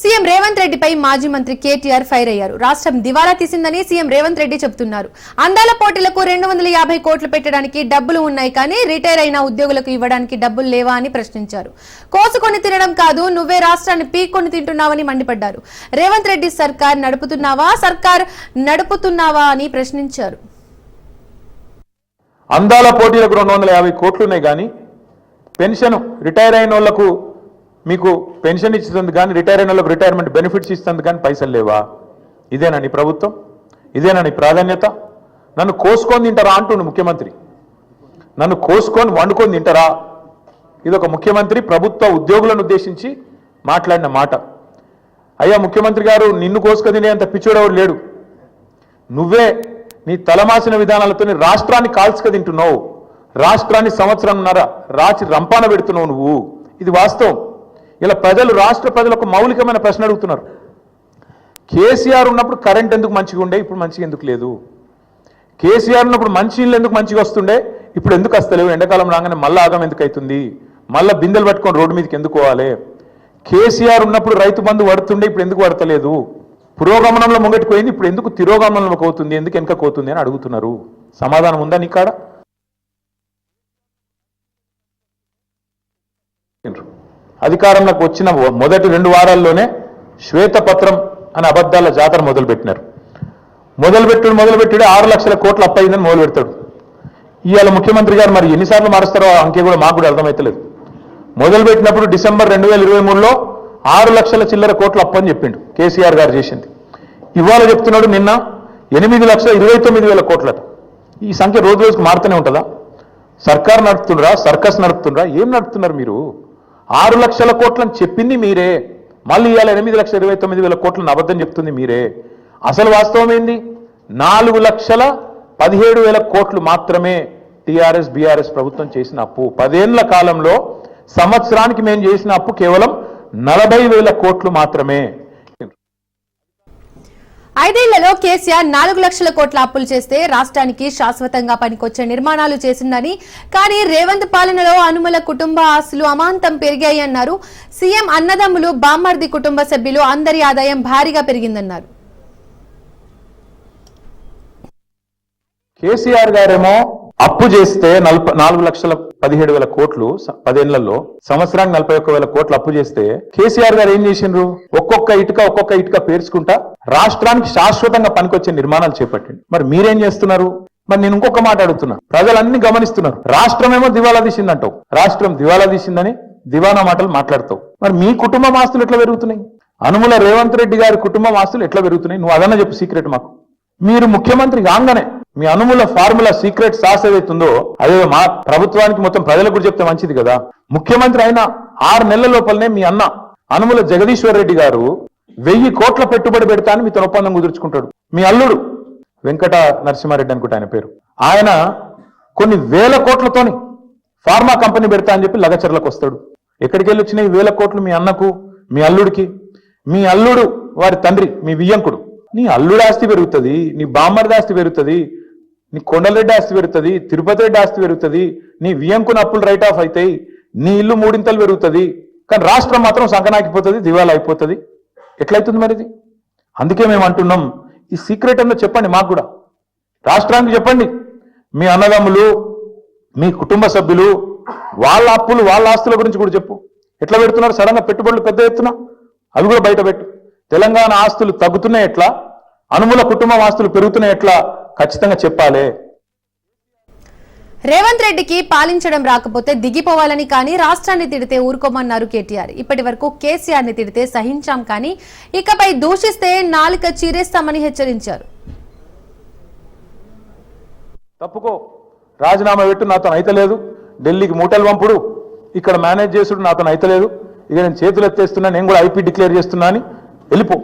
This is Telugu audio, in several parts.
సీఎం రేవంత్ రెడ్డిపై మాజీ మంత్రి కేటీఆర్ ఫైర్ అయ్యారు. రాష్ట్రం దివాలా తీసిందని సీఎం రేవంత్ రెడ్డి చెబుతున్నారు. అందాల పోటీలకు రెండు వందల యాభై కోట్లు పెట్టడానికి డబ్బులు ఉన్నాయి కానీ రిటైర్ అయిన ఉద్యోగులకు ఇవ్వడానికి డబ్బులు లేవా అని ప్రశ్నించారు. కోసుకొని తినడం కాదు నువ్వే రాష్ట్రాన్ని పీక్కొని తింటున్నావని మండిపడ్డారు. రేవంత్ రెడ్డి సర్కార్ నడుపుతున్నావా సర్కార్ నడుపుతున్నావా అని ప్రశ్నించారు. అందాల పోటీలకు రెండు వందల యాభై కోట్లు ఉన్నాయి కానీ పెన్షన్ రిటైర్ అయిన వాళ్ళకు మీకు పెన్షన్ ఇస్తుంది కానీ రిటైర్ అయిన వాళ్ళకి రిటైర్మెంట్ బెనిఫిట్స్ ఇస్తుంది కానీ పైసలు లేవా? ఇదేనా నీ ప్రభుత్వం? ఇదేనా నీ ప్రాధాన్యత? నన్ను కోసుకొని తింటారా అంటుండు ముఖ్యమంత్రి. నన్ను కోసుకొని వండుకొని తింటారా? ఇది ఒక ముఖ్యమంత్రి ప్రభుత్వ ఉద్యోగులను ఉద్దేశించి మాట్లాడిన మాట. అయ్యా ముఖ్యమంత్రి గారు నిన్ను కోసుకొని తినేంత పిచ్చోడెవడు లేడు. నువ్వే నీ తలమాసిన విధానాలతో రాష్ట్రాన్ని కాల్చుక తింటున్నావు. రాష్ట్రాన్ని సంవత్సరంన్నర రాచి రంపాన పెడుతున్నావు నువ్వు. ఇది వాస్తవం. ఇలా ప్రజలు రాష్ట్ర ప్రజలు ఒక మౌలికమైన ప్రశ్న అడుగుతున్నారు. కేసీఆర్ ఉన్నప్పుడు కరెంట్ ఎందుకు మంచిగా ఉండే? ఇప్పుడు మంచిగా ఎందుకు లేదు? కేసీఆర్ ఉన్నప్పుడు మంచి నీళ్ళు ఎందుకు మంచిగా వస్తుండే? ఇప్పుడు ఎందుకు వస్తలేవు? ఎండాకాలం రాగానే మళ్ళీ ఆగం ఎందుకు అవుతుంది? మళ్ళీ బిందెలు పట్టుకొని రోడ్డు మీదకి ఎందుకు పోవాలి? కేసీఆర్ ఉన్నప్పుడు రైతు బంధు పడుతుండే ఇప్పుడు ఎందుకు పడతలేదు? పురోగమనంలో ముంగటికి పోయింది ఇప్పుడు ఎందుకు తిరోగమనంలో అవుతుంది ఎందుకు వెనక అవుతుంది అని అడుగుతున్నారు. సమాధానం ఉందా నీకాడ కాడ అధికారంలోకి వచ్చిన మొదటి రెండు వారాల్లోనే శ్వేతపత్రం అనే అబద్ధాల జాతర మొదలుపెట్టినారు. మొదలుపెట్టుడు మొదలుపెట్టుడు ఆరు లక్షల కోట్లు అప్పయిందని మొదలు పెడతాడు. ఇవాళ ముఖ్యమంత్రి గారు మరి ఎన్నిసార్లు మారుస్తారో అంకే అంకె కూడా మాకు కూడా అర్థమవుతలేదు మొదలుపెట్టినప్పుడు డిసెంబర్ రెండు వేల ఇరవై మూడులో ఆరు లక్షల చిల్లర కోట్లు అప్పని చెప్పిండు కేసీఆర్ గారు చేసింది. ఇవాళ చెప్తున్నాడు నిన్న ఎనిమిది లక్షల ఇరవై తొమ్మిది వేల కోట్లట. ఈ సంఖ్య రోజు రోజుకు మారుతూనే ఉంటుందా? సర్కార్ నడుపుతుండ్రా? సర్కస్ నడుపుతుండ్రా? ఏం నడుపుతున్నారు మీరు? ఆరు లక్షల కోట్లని చెప్పింది మీరే. మళ్ళీ ఇవాళ ఎనిమిది లక్షల ఇరవై తొమ్మిది వేల కోట్లను అబద్ధం చెప్తుంది మీరే. అసలు వాస్తవం ఏంది? నాలుగు లక్షల పదిహేడు వేల కోట్లు మాత్రమే టీఆర్ఎస్ బీఆర్ఎస్ ప్రభుత్వం చేసిన అప్పు. పదేళ్ళ కాలంలో సంవత్సరానికి మేము చేసిన అప్పు కేవలం నలభై వేల కోట్లు మాత్రమే. ఐదేళ్ళలో కేసీఆర్ నాలుగు లక్షల కోట్ల అప్పులు చేస్తే రాష్ట్రానికి శాశ్వతంగా పనికొచ్చే నిర్మాణాలు చేసిందని. కానీ రేవంత్ పాలనలో అనుమల కుటుంబ ఆస్తులు అమాంతం పెరిగాయన్నారు సీఎం అన్నదమ్ములు బామ్మర్ది కుటుంబ సభ్యులు అందరి ఆదాయం భారీగా పెరిగిందన్నారు. కేసీఆర్ గారేమో అప్పు చేస్తే నలభై నాలుగు లక్షల పదిహేడు వేల కోట్లు పదేళ్ళలో సంవత్సరానికి నలభై ఒక్క వేల కోట్లు అప్పు చేస్తే కేసీఆర్ గారు ఏం చేసిండ్రు? ఒక్కొక్క ఇటుక ఒక్కొక్క ఇటుక పేర్చుకుంటా? రాష్ట్రానికి శాశ్వతంగా పనికొచ్చే నిర్మాణాలు చేపట్టండి మరి మీరేం చేస్తున్నారు? మరి నేను ఇంకొక మాట అడుగుతున్నా. ప్రజలన్నీ గమనిస్తున్నారు. రాష్ట్రమేమో దివాలా తీసిందంటావు. రాష్ట్రం దివాలా తీసిందని దివానా మాటలు మాట్లాడతావు. మరి మీ కుటుంబం ఆస్తులు ఎట్లా పెరుగుతున్నాయి? అనుముల రేవంత్ రెడ్డి గారి కుటుంబం ఆస్తులు ఎట్లా పెరుగుతున్నాయి? నువ్వు అదన్నా చెప్పు సీక్రెట్ మాకు. మీరు ముఖ్యమంత్రి కాగానే మీ అనుముల ఫార్ములా సీక్రెట్ సాస్ ఏదైతుందో అదే మా ప్రభుత్వానికి మొత్తం ప్రజలకు కూడా చెప్తే మంచిది కదా. ముఖ్యమంత్రి అయిన ఆరు నెలల లోపలనే మీ అన్న అనుముల జగదీశ్వర్ రెడ్డి గారు వెయ్యి కోట్ల పెట్టుబడి పెడతా అని మీతో ఒప్పందం కుదుర్చుకుంటాడు. మీ అల్లుడు వెంకట నరసింహారెడ్డి అనుకుంటా ఆయన పేరు. ఆయన కొన్ని వేల కోట్లతోని ఫార్మా కంపెనీ పెడతా అని చెప్పి లగచర్లకు వస్తాడు. ఎక్కడికి వెళ్ళి వచ్చినాయి వేల కోట్లు మీ అన్నకు మీ అల్లుడికి? మీ అల్లుడు వారి తండ్రి మీ వియ్యంకుడు. నీ అల్లుడు ఆస్తి పెరుగుతుంది నీ బామ్మర్ది ఆస్తి పెరుగుతుంది నీ కొండలరెడ్డి ఆస్తి పెరుగుతుంది తిరుపతి రెడ్డి ఆస్తి పెరుగుతుంది నీ వియ్యంకుని అప్పులు రైట్ ఆఫ్ అవుతాయి నీ ఇల్లు మూడింతలు పెరుగుతుంది కానీ రాష్ట్రం మాత్రం సంకనాకిపోతుంది దివాలా అయిపోతుంది. ఎట్లయితుంది మరి ఇది అందుకే మేము అంటున్నాం ఈ సీక్రెట్ అన్న చెప్పండి మాకు కూడా. రాష్ట్రానికి చెప్పండి. మీ అన్నదమ్ములు మీ కుటుంబ సభ్యులు వాళ్ళ అప్పులు వాళ్ళ ఆస్తుల గురించి కూడా చెప్పు. ఎట్లా పెడుతున్నారు? సడన్గా పెట్టుబడులు పెద్ద ఎత్తున? అవి కూడా బయట పెట్టు. తెలంగాణ ఆస్తులు తగ్గుతున్నాయి ఎట్లా? అనుమూల కుటుంబం ఆస్తులు పెరుగుతున్నాయి ఎట్లా? ఖచ్చితంగా చెప్పాలి. రేవంత్ రెడ్డికి పాలించడం రాకపోతే దిగిపోవాలని కానీ రాష్ట్రాన్ని తిడితే ఊరుకోమన్నారు కేటీఆర్. ఇప్పటి వరకు కేసీఆర్ని తిడితే సహించాం కానీ ఇకపై దూషిస్తే నాలుక చీరేస్తామని హెచ్చరించారు. తప్పుకో. రాజీనామా పెట్టు నాతో అయితలేదు. ఢిల్లీకి మూటలు పంపుడు. ఇక్కడ మేనేజ్ చేసుడు నాతో అయితలేదు. ఇక నేను చేతులు ఎత్తేస్తున్నా నేను కూడా ఐపీ డిక్లేర్ చేస్తున్నా అని వెళ్ళిపో.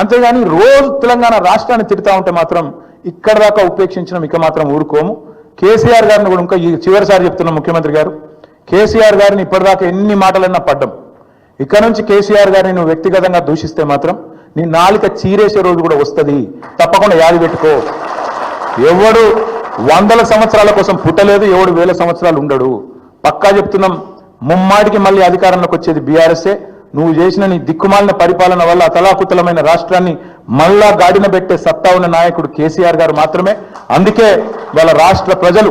అంతేగాని రోజు తెలంగాణ రాష్ట్రాన్ని తిడతా ఉంటే మాత్రం ఇక్కడ దాకా ఉపేక్షించడం ఇక మాత్రం ఊరుకోము. కేసీఆర్ గారిని కూడా ఇంకా ఈ చివరిసారి చెప్తున్నా ముఖ్యమంత్రి గారు కేసీఆర్ గారిని ఇప్పటిదాకా ఎన్ని మాటలన్నా పడ్డం. ఇక్కడ నుంచి కేసీఆర్ గారిని నువ్వు వ్యక్తిగతంగా దూషిస్తే మాత్రం నీ నాలిక చీరేసే రోజు కూడా వస్తుంది. తప్పకుండా యాది పెట్టుకో. ఎవడు వందల సంవత్సరాల కోసం పుట్టలేదు ఎవడు వేల సంవత్సరాలు ఉండడు. పక్కా చెప్తున్నాం ముమ్మాటికి మళ్ళీ అధికారంలోకి వచ్చేది బీఆర్ఎస్ఏ నువ్వు చేసిన నీ దిక్కుమాలిన పరిపాలన వల్ల అతలాకుతలమైన రాష్ట్రాన్ని మళ్ళా గాడిన పెట్టే సత్తా ఉన్న నాయకుడు కేసీఆర్ గారు మాత్రమే. అందుకే వాళ్ళ రాష్ట్ర ప్రజలు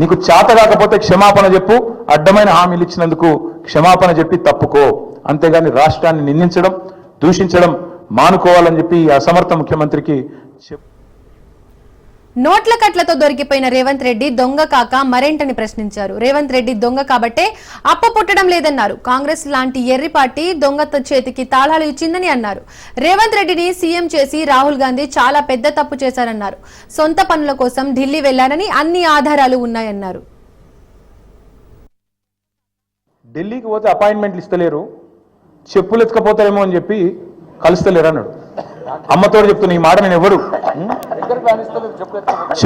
నీకు చేత కాకపోతే క్షమాపణ చెప్పు అడ్డమైన హామీలు ఇచ్చినందుకు క్షమాపణ చెప్పి తప్పుకో. అంతేగాని రాష్ట్రాన్ని నిందించడం దూషించడం మానుకోవాలని చెప్పి అసమర్థ ముఖ్యమంత్రికి చెప్పు. నోట్ల కట్లతో దొరికిపోయిన రేవంత్ రెడ్డి దొంగ కాక మరేంటని ప్రశ్నించారు. రేవంత్ రెడ్డి దొంగ కాబట్టే అప్పు పుట్టడం లేదన్నారు. కాంగ్రెస్ లాంటి ఎర్రి పార్టీ దొంగ చేతికి తాళాలు ఇచ్చిందని అన్నారు. రేవంత్ రెడ్డిని సీఎం చేసి రాహుల్ గాంధీ చాలా పెద్ద తప్పు చేశారన్నారు. సొంత పనుల కోసం ఢిల్లీ వెళ్ళారని అన్ని ఆధారాలు ఉన్నాయన్నారు. ఢిల్లీకి పోతే అపాయింట్మెంట్లు ఇస్తలేరు. చెప్పులు ఎత్తుకపోతారేమో అని చెప్పి కలుస్తలేరు అన్నాడు. అమ్మతోడు చెప్తున్నా ఈ మాట నేను ఎవరు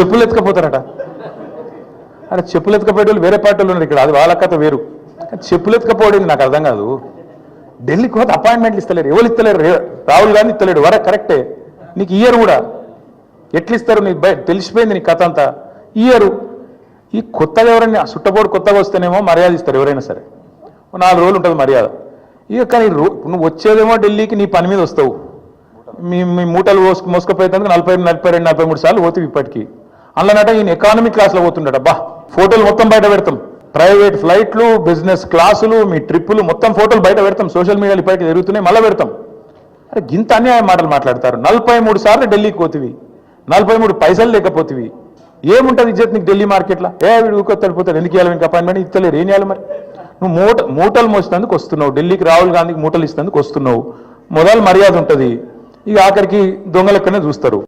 చెప్పులు ఎత్తుకపోతారట అరే చెప్పులు ఎత్తుకపోయే వాళ్ళు వేరే పార్టీలు ఉన్నారు ఇక్కడ. అది వాళ్ళ కథ వేరు. చెప్పులు ఎత్తుకపోవడం నాకు అర్థం కాదు. ఢిల్లీకి పోతే అపాయింట్మెంట్లు ఇస్తలేరు. ఎవరు ఇస్తలేరు? రాహుల్ గాంధీ ఇస్తలేడు. వరే కరెక్టే. నీకు ఇయర్ కూడా ఎట్లిస్తారు నీకు బయ- తెలిసిపోయింది నీ కథ అంతా. ఇయరు ఈ కొత్తగా ఎవరైనా సుట్టపోడు కొత్తగా వస్తేనేమో మర్యాద ఇస్తారు ఎవరైనా సరే. ఓ నాలుగు రోజులు ఉంటుంది మర్యాద. ఇక కానీ నువ్వు వచ్చేదేమో ఢిల్లీకి నీ పని మీద వస్తావు. మీ మీ మూటలు మోసుకు మోసుకుపోయేందుకు నలభై నలభై రెండు నలభై మూడు సార్లు పోతుంది ఇప్పటికి. అందులోనట ఈయన ఎకానమీ క్లాస్లో పోతుండట. బా ఫోటోలు మొత్తం బయట పెడతాం. ప్రైవేట్ ఫ్లైట్లు బిజినెస్ క్లాసులు మీ ట్రిప్పులు మొత్తం ఫోటోలు బయట పెడతాం. సోషల్ మీడియాలో ఇప్పటికి జరుగుతున్నాయి మళ్ళీ పెడతాం. అరే గింత అన్యాయం మాటలు మాట్లాడతారు. నలభై మూడు సార్లు ఢిల్లీకి పోతివి. నలభై మూడు పైసలు లేకపోతివి. ఏముంటది ఇజ్జత్ నీకు ఢిల్లీ మార్కెట్లో? ఏ వీడు ఊకొత్తాడు పోతాడు. ఎందుకు ఇవ్వాలి ఇంకా అపాయింట్మెంట్ ఇస్తలేరు ఏం చేయాలి మరి? నువ్వు మూట మూటలు మోసినందుకు వస్తున్నావు. ఢిల్లీకి రాహుల్ గాంధీకి మూటలు ఇస్తున్నందుకు వస్తున్నావు. మొదలు మర్యాద ఉంటుంది. ఇక ఆఖరికి దొంగ చూస్తారు.